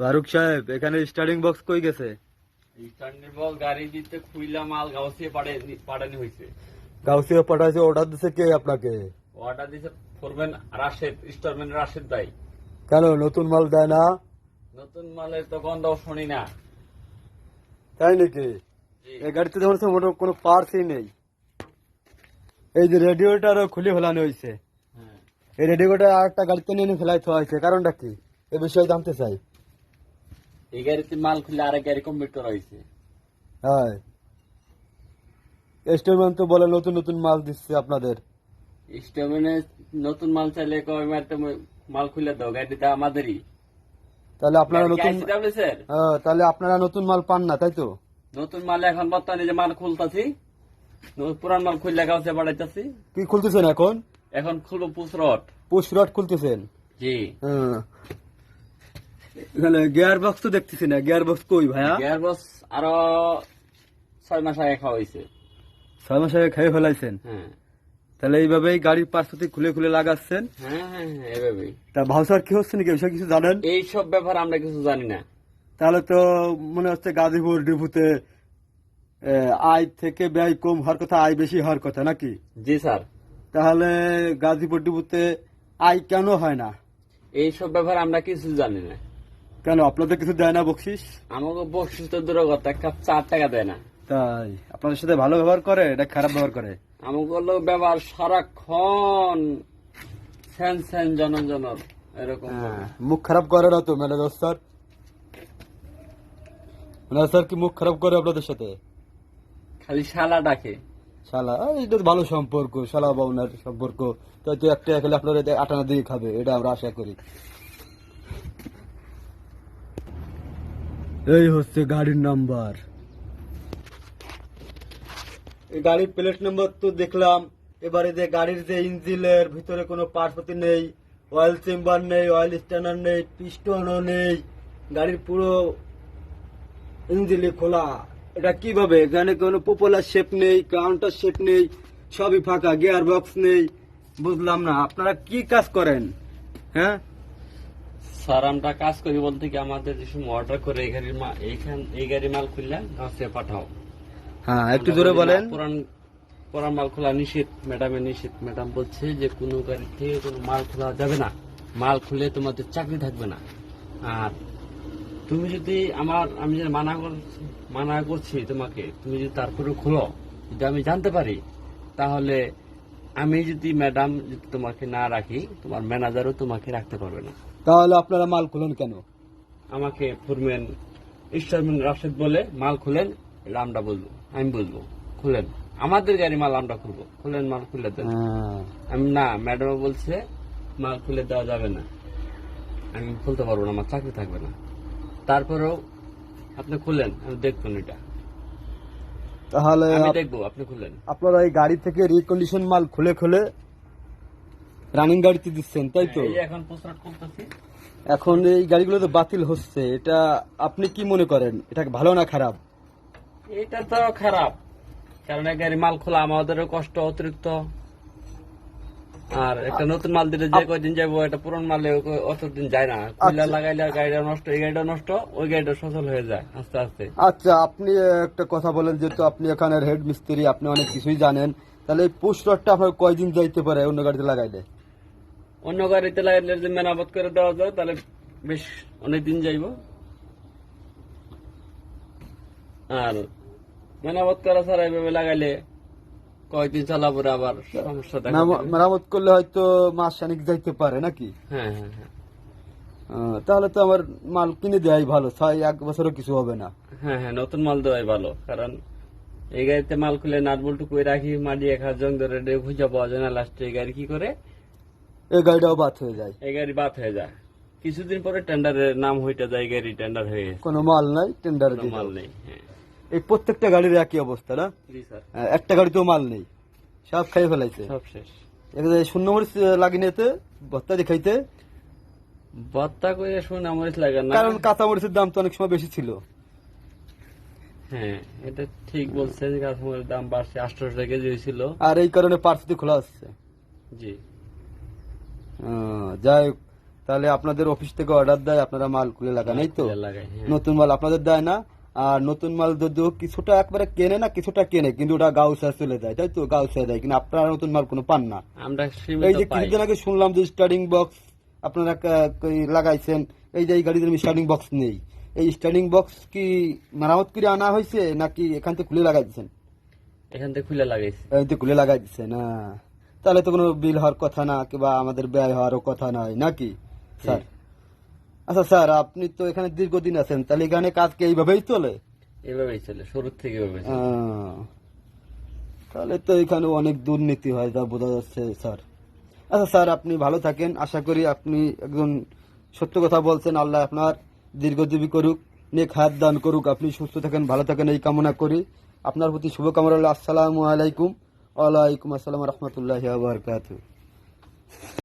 ফারুক সাহেব এখানে starting box কই গেছে? স্ট্যান্ডার্ড বল গাড়ি দিতে খুইলা মাল গাউসিয়ে পাঠানি পাঠানি হয়েছে গাউসিয়া পাঠাইছে অর্ডার দিছে কে আপনাকে? অর্ডার দিছে ফোরম্যান রাশেদ স্টোরম্যান রাশেদ ভাই। কেন নতুন মাল দেয় না? নতুন মালের তো গন্ধও শুনি না। তাই নাকি? এই গাড়িতে হচ্ছে মোটো কোনো পার্সই নেই। এই যে রেডিওটারও খুলে ফেলানো হয়েছে হ্যাঁ। এই রেডিওটা আর একটা গাড়িতে নিয়ে ফেলাই থোয়া হয়েছে কারণটা কি? এ বিষয়ে জানতে চাই। এই গাড়িতে মাল খুলে আরেক গাড়ি কমপ্লিট হয়েছে। হ্যাঁ। তো বলে নতুন নতুন মাল দিচ্ছে আপনাদের। নতুন মাল চাইলে কয় মারতে মাল খুলে দাও গাড়িটা আমাদেরই। তাহলে আপনারা নতুন হ্যাঁ, তাহলে আপনারা নতুন মাল পান না তাই তো? নতুন মাল এখন বর্তমানে যে মাল খুলতাছি পুরান মাল খুললে গাছে বাড়াইতাছি। কি খুলতেছেন এখন? এখন খুলবো পুসরট পুশ রড খুলতেছেন? জি। হ্যাঁ। এখানে গিয়ার বক্স তো দেখতেছি না। গিয়ার বক্স কই ভাইয়া? গিয়ার বস আরও ছয় মাস আগে খাওয়া হয়েছে। ছয় মাস আগে খেয়ে ফেলাইছেন? হ্যাঁ। তাহলে এইভাবেই গাড়ির পাশাপাশি খুলে খুলে লাগাচ্ছেন? হ্যাঁ হ্যাঁ হ্যাঁ, এভাবেই তা ভাউসার কি হচ্ছে নাকি? বিষয়ে কিছু জানেন? এইসব ব্যাপার আমরা কিছু জানি না। তাহলে তো মনে হচ্ছে গাজীপুর ডিপুতে আয় থেকে ব্যয় কম হওয়ার কথা আয় বেশি হওয়ার কথা নাকি? জি স্যার। তাহলে গাজীপুর ডিপুতে আয় কেন হয় না? এইসব ব্যাপার আমরা কিছু জানি না। কেন আপনাদের কিছু দেয় না বকশিস? আমাকে বকশিস তো দূর কথা এক কাপ চার টাকা দেয় না। তাই আপনাদের সাথে ভালো ব্যবহার করে এটা খারাপ ব্যবহার করে? আমাকে লোক ব্যবহার সারাক্ষণ স্যান স্যান জন জনর এরকম হ্যাঁ, মুখ খারাপ করে না তো ম্যানেজার স্যার? ম্যানেজার স্যার কি মুখ খারাপ করে আপনাদের সাথে? খালি শালা ডাকে। শালা এটা ভালো সম্পর্ক শালা বাবনার সম্পর্ক। তো একটা খেলে আপনার আটানা দিয়ে খাবে এটা আমরা আশা করি। এই হচ্ছে গাড়ির নাম্বার। এই গাড়ির প্লেট নাম্বার তো দেখলাম। এবারে যে গাড়ির যে ইঞ্জিনের ভিতরে কোনো পার্টপাতি নেই অয়েল চেম্বার নেই অয়েল স্ট্যান্ডার নেই পিস্টনও নেই, গাড়ির পুরো ইঞ্জিনে খোলা। এটা কীভাবে? এখানে কোনো পপুলার শেপ নেই কাউন্টার শেপ নেই, সবই ফাঁকা গিয়ার বক্স নেই, বুঝলাম না। আপনারা কি কাজ করেন? হ্যাঁ? স্যার আমরা কাজ করি বলতে কি আমাদের যে সময় অর্ডার করে এই গাড়ির মাল এইখান এই গাড়ির মাল খুললে গাছে পাঠাও। হ্যাঁ একটু জোরে বলেন। পুরান পুরান মাল খোলা নিষেধ। ম্যাডামের নিষেধ। ম্যাডাম বলছে যে কোনো গাড়ি থেকে কোনো মাল খোলা যাবে না। মাল খুলে তোমাদের চাকরি থাকবে না। আর তুমি যদি আমার আমি যে মানা করছি মানা করছি তোমাকে তুমি যদি তারপরে খোলো যদি আমি জানতে পারি তাহলে আমি যদি ম্যাডাম যদি তোমাকে না রাখি তোমার ম্যানেজারও তোমাকে রাখতে পারবে না। তাহলে আপনারা মাল খুলেন কেন? আমাকে ফুরমেন ইস্টারমেন রাশেদ বলে মাল খুলেন এটা আমরা বলব আমি বলব খুলেন। আমাদের গাড়ি মাল আমরা খুলবো খুলেন মাল খুলে দেন। হ্যাঁ। আমি না ম্যাডাম বলছে মাল খুলে দেওয়া যাবে না। আমি খুলতে পারব না আমার চাকরি থাকবে না। তারপরেও আপনি খুলেন আমি দেখব না এটা। তাহলে আপনি খুলেন আপনারা এই গাড়ি থেকে রিকন্ডিশন মাল খুলে খুলে রানিং গাড়িতে দিচ্ছেন তাই তো? এই এখন এখন এই গাড়িগুলো তো বাতিল হচ্ছে এটা আপনি কি মনে করেন? এটা ভালো না খারাপ? এটা তো খারাপ কারণ গাড়ি মাল খোলা আমাদেরও কষ্ট অতিরিক্ত। আর একটা নতুন মাল দিলে যে কয়দিন যাব এটা পুরন মালে অতদিন যায় না। কুইলা লাগাইলে গাড়িটা নষ্ট এই গাড়িটা নষ্ট ওই গাড়িটা সচল হয়ে যায় আস্তে আস্তে। আচ্ছা আপনি একটা কথা বলেন যেহেতু আপনি এখানের হেড মিস্ত্রি আপনি অনেক কিছুই জানেন তাহলে এই পুশ রডটা আপনার কয়দিন যাইতে পারে অন্য গাড়িতে লাগাইলে? অন্য গাড়িতে লাগাইলে যদি মেরামত করে দেওয়া যায় তাহলে বেশ অনেক দিন যাইব। আর মেরামত করা ছাড়া এইভাবে লাগাইলে কয়েকদিন চালাবো আবার সমস্যা দেখা মেরামত করলে হয়তো মাস খানিক যাইতে পারে নাকি? হ্যাঁ হ্যাঁ হ্যাঁ। তাহলে তো আমার মাল কিনে দেওয়াই ভালো ছয় এক বছরও কিছু হবে না। হ্যাঁ হ্যাঁ নতুন মাল দেওয়াই ভালো কারণ এই গাড়িতে মাল খুলে নাট বল্টু করে রাখি মাটি এক হাত জং ধরে খুঁজে পাওয়া যায় না লাস্টে এই গাড়ি কি করে? এই গাড়িটাও বাদ হয়ে যায়। এই গাড়ি বাদ হয়ে যায়। কিছুদিন পরে টেন্ডারের নাম হইতে যায় গাড়ি টেন্ডার হয়ে কোনো মাল নাই টেন্ডার মাল নেই হ্যাঁ। এই প্রত্যেকটা গাড়ির একই অবস্থা না? আহ, একটা গাড়িতেও মাল নেই। সব খাই ফেলাইছে। সব শেষ। শূন্য মরিচ লাগিনেতে দেখাইতে বত্তা করে শুনে আমার লাগে না। কারণ কাঁচা মরিচের দাম তো অনেক সময় বেশি ছিল। হ্যাঁ এটা ঠিক বলছেন কাঁচামরিচের দাম বাড়ছে। আটশোশো টাকা কেজি হয়েছিল। আর এই কারণে পার্সিতে খোলা হচ্ছে জি। যাই হোক তাহলে আপনাদের অফিস থেকে অর্ডার দেয় আপনারা মাল খুলে লাগান এই তো? হ্যাঁ। নতুন মাল আপনাদের দেয় না আর নতুন মাল যদিও কিছুটা একবারে কেনে না কিছুটা কেনে কিন্তু ওটা গাউসা চলে যায় তাই তো? গাউসা দেয় কিন্তু আপনারা নতুন মাল কোনো পান না। আমরা এই যে কিছুদিন আগে শুনলাম যে স্টার্টিং বক্স আপনারা লাগাইছেন এই যে এই গাড়িতে স্টার্টিং বক্স নেই। এই স্টার্টিং বক্স কি মেরামত করে আনা হয়েছে নাকি এখান থেকে খুলে লাগাই দিচ্ছেন এখান থেকে খুলে লাগাইছি। এই তো খুলে লাগাই দিচ্ছে না। তাহলে তো কোনো বিল হওয়ার কথা না কিংবা আমাদের ব্যয় হওয়ারও কথা নয় নাকি স্যার? আচ্ছা স্যার আপনি তো এখানে দীর্ঘদিন আছেন তাহলে এখানে কাজ কি এইভাবেই চলে? এভাবেই চলে শুরুর থেকে এভাবে তাহলে তো এখানে অনেক দুর্নীতি হয় যা বোঝা যাচ্ছে স্যার। আচ্ছা স্যার আপনি ভালো থাকেন আশা করি আপনি একজন সত্য কথা বলছেন আল্লাহ আপনার দীর্ঘজীবী করুক নেক হাত দান করুক আপনি সুস্থ থাকেন ভালো থাকেন এই কামনা করি। আপনার প্রতি শুভকামনা আসসালামু আলাইকুম ওয়ালাইকুম আসসালাম রহমতুল্লাহ বারকাতু